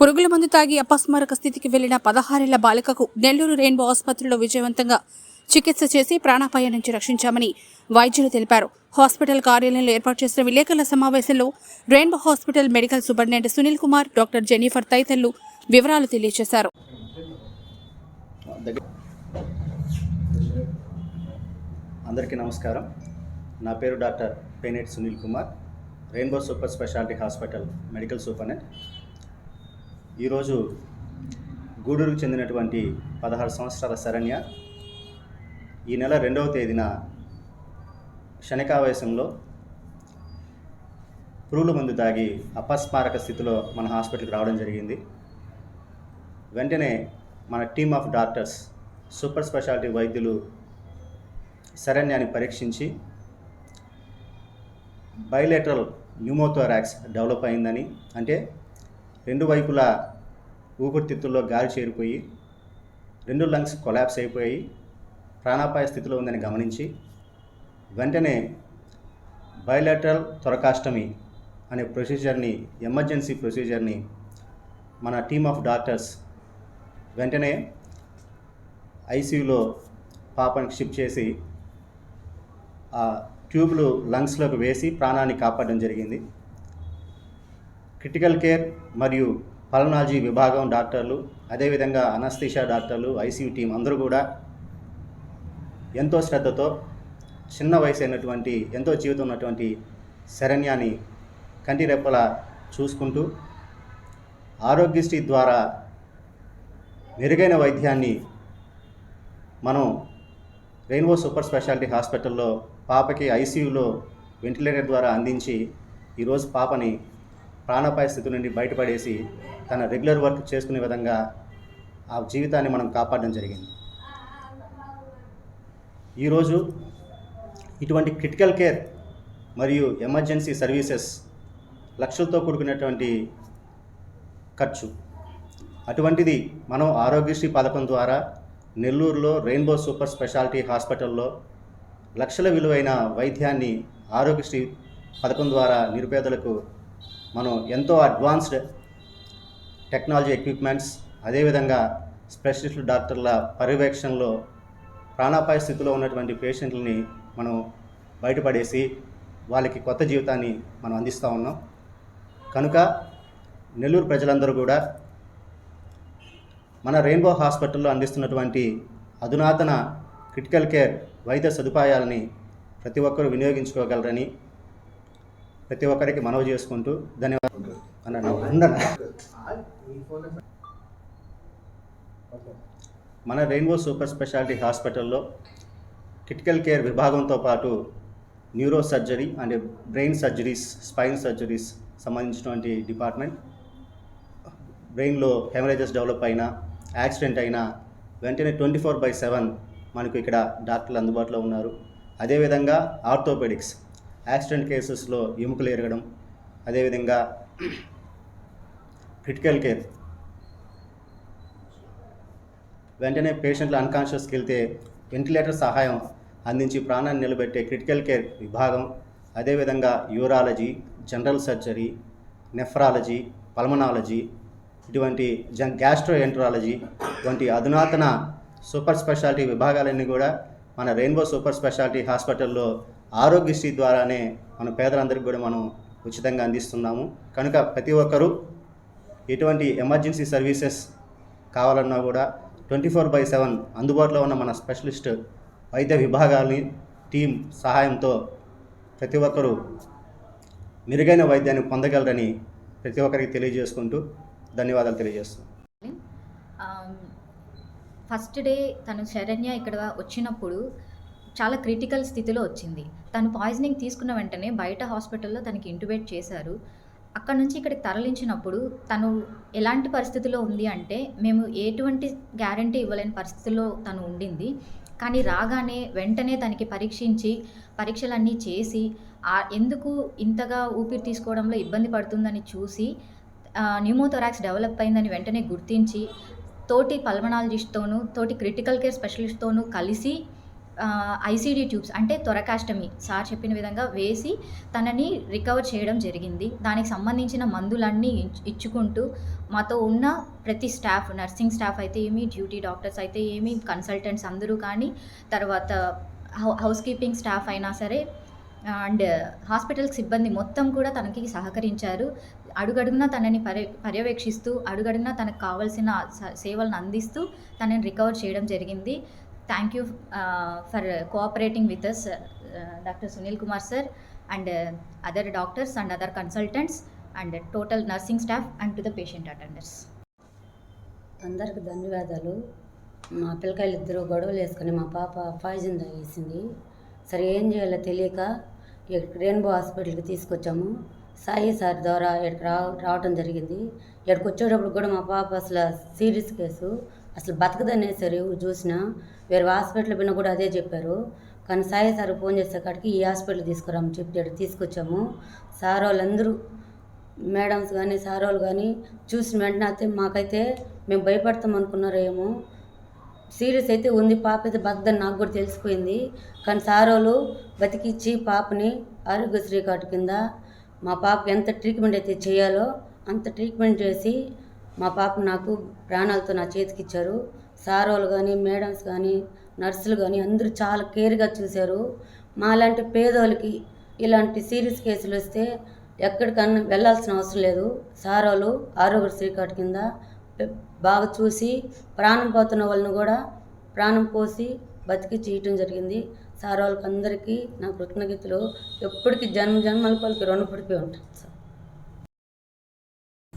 పురుగుల మందు తాగి అపస్మారక స్థితికి వెళ్ళిన పదహారేళ్ళ బాలికకు నెల్లూరు రెయిన్బో ఆసుపత్రిలో విజయవంతంగా చికిత్స చేసి ప్రాణాపాయం నుంచి రక్షించామని వైద్యులు తెలిపారు. హాస్పిటల్ కార్యాలయంలో ఏర్పాటు చేసిన విలేకరుల సమావేశంలో rainbow hospital medical superintendent Sunil Kumar doctor Jennifer తదితరులు వివరాలు తెలియజేశారు. అందరికీ నమస్కారం. నా పేరు doctor Peneti Sunil Kumar. Rainbow super speciality hospital medical superintendent. ఈరోజు గూడూరుకు చెందినటువంటి పదహారు సంవత్సరాల శరణ్య ఈ నెల రెండవ తేదీన క్షణికావేశంలో పురుగుల మందు తాగి అపస్మారక స్థితిలో మన హాస్పిటల్కి రావడం జరిగింది. వెంటనే మన team of doctors super speciality వైద్యులు శరణ్యాన్ని పరీక్షించి బైలేటరల్ న్యూమోథోరాక్స్ డెవలప్ అయిందని అంటే రెండు వైపులా ఊపిరితిత్తుల్లో గాలి చేరిపోయి రెండు లంగ్స్ కొలాప్స్ అయిపోయి ప్రాణాపాయ స్థితిలో ఉందని గమనించి వెంటనే బయలేటరల్ త్వరకాష్టమి అనే ప్రొసీజర్ని ఎమర్జెన్సీ ప్రొసీజర్ని మన టీమ్ ఆఫ్ డాక్టర్స్ వెంటనే ఐసీయూలో పాపని షిఫ్ట్ చేసి ఆ ట్యూబ్లు లంగ్స్లోకి వేసి ప్రాణాన్ని కాపాడడం జరిగింది. క్రిటికల్ కేర్ మరియు పల్నాలజీ విభాగం డాక్టర్లు అదేవిధంగా అనస్థిషా డాక్టర్లు ఐసీయూ టీం అందరూ కూడా ఎంతో శ్రద్ధతో చిన్న వయసు అయినటువంటి ఎంతో జీవితం ఉన్నటువంటి శరణ్యాన్ని కంటి రెప్పలా చూసుకుంటూ ఆరోగ్యశ్రీ ద్వారా మెరుగైన వైద్యాన్ని మనం రెయిన్బో సూపర్ స్పెషాలిటీ హాస్పిటల్లో పాపకి ఐసీయూలో వెంటిలేటర్ ద్వారా అందించి ఈరోజు పాపని ప్రాణాపాయ స్థితి నుండి బయటపడేసి తన రెగ్యులర్ వర్క్ చేసుకునే విధంగా ఆ జీవితాన్ని మనం కాపాడడం జరిగింది. ఈరోజు ఇటువంటి క్రిటికల్ కేర్ మరియు ఎమర్జెన్సీ సర్వీసెస్ లక్షలతో కూడుకున్నటువంటి ఖర్చు. అటువంటిది మనం ఆరోగ్యశ్రీ పథకం ద్వారా నెల్లూరులో రెయిన్బో సూపర్ స్పెషాలిటీ హాస్పిటల్లో లక్షల విలువైన వైద్యాన్ని ఆరోగ్యశ్రీ పథకం ద్వారా నిరుపేదలకు మనం ఎంతో అడ్వాన్స్డ్ టెక్నాలజీ ఎక్విప్మెంట్స్ అదేవిధంగా స్పెషలిస్ట్ డాక్టర్ల పర్యవేక్షణలో ప్రాణాపాయ స్థితిలో ఉన్నటువంటి పేషెంట్లని మనం బయటపడేసి వాళ్ళకి కొత్త జీవితాన్ని మనం అందిస్తూ ఉన్నాం. కనుక నెల్లూరు ప్రజలందరూ కూడా మన రెయిన్బో హాస్పిటల్లో అందిస్తున్నటువంటి అధునాతన క్రిటికల్ కేర్ వైద్య సదుపాయాలని ప్రతి ఒక్కరూ వినియోగించుకోగలరని ప్రతి ఒక్కరికి మనవి చేసుకుంటూ ధన్యవాదాలు. అన్న ఉండనా? మన రెయిన్బో సూపర్ స్పెషాలిటీ హాస్పిటల్లో క్రిటికల్ కేర్ విభాగంతో పాటు neurosurgery and brain surgeries spine surgeries సంబంధించినటువంటి డిపార్ట్మెంట్. బ్రెయిన్లో హెమరేజెస్ డెవలప్ అయినా యాక్సిడెంట్ అయినా వెంటనే ట్వంటీ ఫోర్ బై సెవెన్ మనకు ఇక్కడ డాక్టర్లు అందుబాటులో ఉన్నారు. అదేవిధంగా ఆర్థోపెడిక్స్ యాక్సిడెంట్ కేసెస్లో ఎముకలు ఎరగడం అదేవిధంగా క్రిటికల్ కేర్. వెంటనే పేషెంట్లు అన్కాన్షియస్కి వెళ్తే వెంటిలేటర్ సహాయం అందించి ప్రాణాన్ని నిలబెట్టే క్రిటికల్ కేర్ విభాగం అదేవిధంగా urology general surgery nephrology pulmonology ఇటువంటి జ గ్యాస్ట్రో ఎంట్రాలజీ వంటి అధునాతన సూపర్ స్పెషాలిటీ విభాగాలన్నీ కూడా మన రెయిన్బో సూపర్ స్పెషాలిటీ హాస్పిటల్లో ఆరోగ్యశ్రీ ద్వారానే మన పేదలందరికీ కూడా మనం ఉచితంగా అందిస్తున్నాము. కనుక ప్రతి ఒక్కరూ ఎటువంటి ఎమర్జెన్సీ సర్వీసెస్ కావాలన్నా కూడా ట్వంటీ ఫోర్ బై సెవెన్ అందుబాటులో ఉన్న మన స్పెషలిస్ట్ వైద్య విభాగాల్ని టీం సహాయంతో ప్రతి ఒక్కరూ మెరుగైన వైద్యాన్ని పొందగలరని ప్రతి ఒక్కరికి తెలియజేసుకుంటూ ధన్యవాదాలు తెలియజేస్తున్నాను ఫస్ట్ డే తను శరణ్య ఇక్కడ వచ్చినప్పుడు చాలా క్రిటికల్ స్థితిలో వచ్చింది. తను పాయిజనింగ్ తీసుకున్న వెంటనే బయట హాస్పిటల్లో తనకి ఇంటుబేట్ చేశారు. అక్కడ నుంచి ఇక్కడికి తరలించినప్పుడు తను ఎలాంటి పరిస్థితిలో ఉంది అంటే మేము ఎటువంటి గ్యారంటీ ఇవ్వలేని పరిస్థితిలో తను ఉండింది. కానీ రాగానే వెంటనే తనకి పరీక్షించి పరీక్షలన్నీ చేసి ఎందుకు ఇంతగా ఊపిరి తీసుకోవడంలో ఇబ్బంది పడుతుందని చూసి న్యూమోథొరాక్స్ డెవలప్ అయిందని వెంటనే గుర్తించి తోటి పల్మనాలజిస్ట్తోనూ తోటి క్రిటికల్ కేర్ స్పెషలిస్ట్తోనూ కలిసి ఐసీడీ ట్యూబ్స్ అంటే త్వరకాష్టమి. సార్ చెప్పిన విధంగా వేసి తనని రికవర్ చేయడం జరిగింది. దానికి సంబంధించిన మందులన్నీ ఇచ్చుకుంటూ మాతో ఉన్న ప్రతి స్టాఫ్ నర్సింగ్ స్టాఫ్ అయితే ఏమి డ్యూటీ డాక్టర్స్ అయితే ఏమి కన్సల్టెంట్స్ అందరూ కానీ తర్వాత హౌస్ కీపింగ్ స్టాఫ్ అయినా సరే అండ్ హాస్పిటల్ సిబ్బంది మొత్తం కూడా తనకి సహకరించారు. అడుగడుగునా తనని పర్య పర్యవేక్షిస్తూ అడుగడుగునా తనకు కావాల్సిన సేవలను అందిస్తూ తనని రికవర్ చేయడం జరిగింది. Thank you for cooperating with us doctor Sunil Kumar sir and other doctors and other consultants and total nursing staff and to the patient attenders అందరికి ధన్యవాదాలు. మా పిల్లకాయలు ఇద్దరు గొడవలు వేసుకొని మా పాప పాయిజన్ తాగేసింది. సరే ఏం చేయాలో తెలియక రెయిన్బో హాస్పిటల్కి తీసుకొచ్చాము. సాయి సార్ ద్వారా ఇక్కడికి రావటం జరిగింది. ఇక్కడికి వచ్చేటప్పుడు కూడా మా పాప అసలు సీరియస్ కేసు అసలు బతకదనేసారు ఎవరు చూసినా వేరే హాస్పిటల్ పోయినా కూడా అదే చెప్పారు. కానీ సాయి సార్ ఫోన్ చేసే కాడికి ఈ హాస్పిటల్ తీసుకురామని చెప్పాడు తీసుకొచ్చాము. సార్ వాళ్ళందరూ మేడమ్స్ కానీ సార్ వాళ్ళు కానీ చూసిన వెంటనే అయితే మాకైతే మేము భయపడతాం అనుకున్నారేమో సీరియస్ అయితే ఉంది పాప అయితే బతకదని నాకు కూడా తెలిసిపోయింది. కానీ సార్ వాళ్ళు బతికిచ్చి పాపని ఆరోగ్యశ్రీ కార్డు కింద మా పాపకి ఎంత ట్రీట్మెంట్ అయితే చేయాలో అంత ట్రీట్మెంట్ చేసి మా పాప నాకు ప్రాణాలతో నా చేతికి ఇచ్చారు. సార్ వాళ్ళు కానీ మేడమ్స్ కానీ నర్సులు కానీ అందరూ చాలా కేర్గా చూశారు. మాలాంటి పేదోళ్ళకి ఇలాంటి సీరియస్ కేసులు వస్తే ఎక్కడికన్నా వెళ్ళాల్సిన అవసరం లేదు. సార్ వాళ్ళు ఆరోగ్యశ్రీ కార్డు కింద బాగా చూసి ప్రాణం పోతున్న వాళ్ళని కూడా ప్రాణం పోసి బతికి చేయటం జరిగింది. సార్ వాళ్ళకి అందరికీ నా కృతజ్ఞతలు. ఎప్పటికీ జన్మ జన్మల వాళ్ళకి రుణపడిపోయి ఉంటాను సార్.